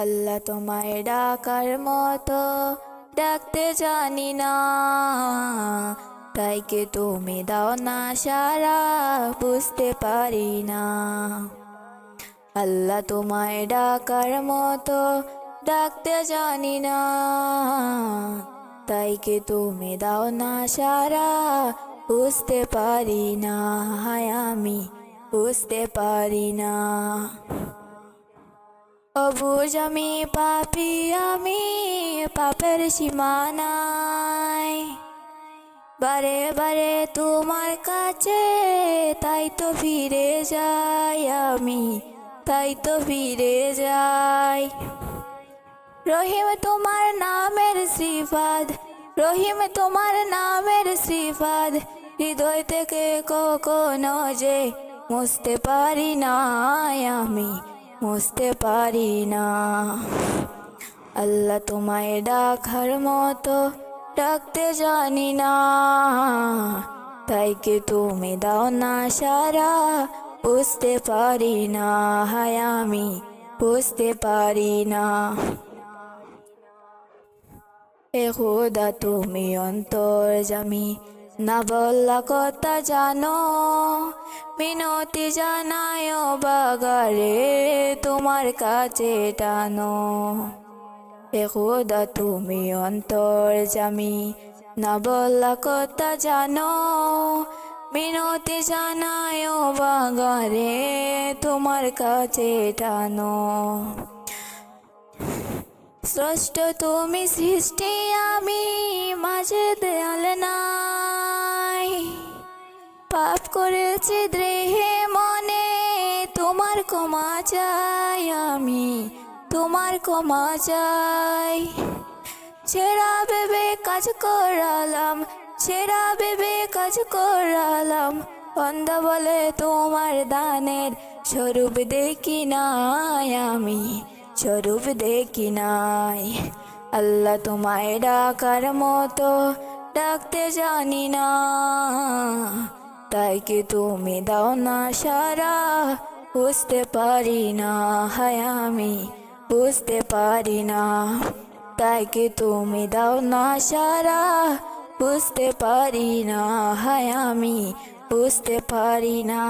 আল্লাহ তোমায় ডাকার মতো ডাকতে জানি না। তাই কে তুমি দাও না সারা, বুঝতে পারি না। আল্লাহ তোমায় ডাকার মতো ডাকতে জানি না। তাই কে তুমি দাও না সারা, বুঝতে পারি না। হায় আমি বুঝতে পারি না। অবুজ আমি, পাপি আমি, পাপের সীমানায়। বারে বারে তোমার কাছে তাই তো ফিরে যাই আমি, তাই তো ফিরে যাই। রহিম তোমার নামের শ্রীপাদ, রহিম তোমার নামের শ্রীপাদ, হৃদয় থেকে কখনো যে মুছতে পারি না আমি। মুছতে পারি না। আল্লাহ তোমায় ডাকার মতো ডাকতে জানি না। তাই কি তুমি দাও না সারা? বুঝতে পারি না, হায় আমি বুঝতে পারি না। এ খোদা, তুমি অন্তর জামি না বললা কথা জানো। মিনতি জানায় বাগারে। তোমার কাছে টানো। এ খোদা, তুমি অন্তর জামি। না বললা কথা জানো। মিনতি জানায় বাগারে তোমার কাছে টানো। স্রষ্ট তুমি সৃষ্টি, আমি মাঝে দেয়াল নাই। পাপ করেছি দেহে ক্ষমা চাই আমি, তোমার ক্ষমা চাই। ছেড়া ভেবে কাজ করালাম, ছেড়া ভেবে কাজ করালাম। অন্ধ বলে তোমার দানের স্বরূপ দেখি নাই আমি, স্বরূপ দেখি নাই। আল্লাহ তোমায় ডাকার মতো ডাকতে জানি না তাই কি তুমি দাও না সারা। বুঝতে পারি না, হায় আমি বুঝতে পারি না। তাই কি তুমি দাও না সারা? বুঝতে পারি না, হায় আমি বুঝতে পারি না।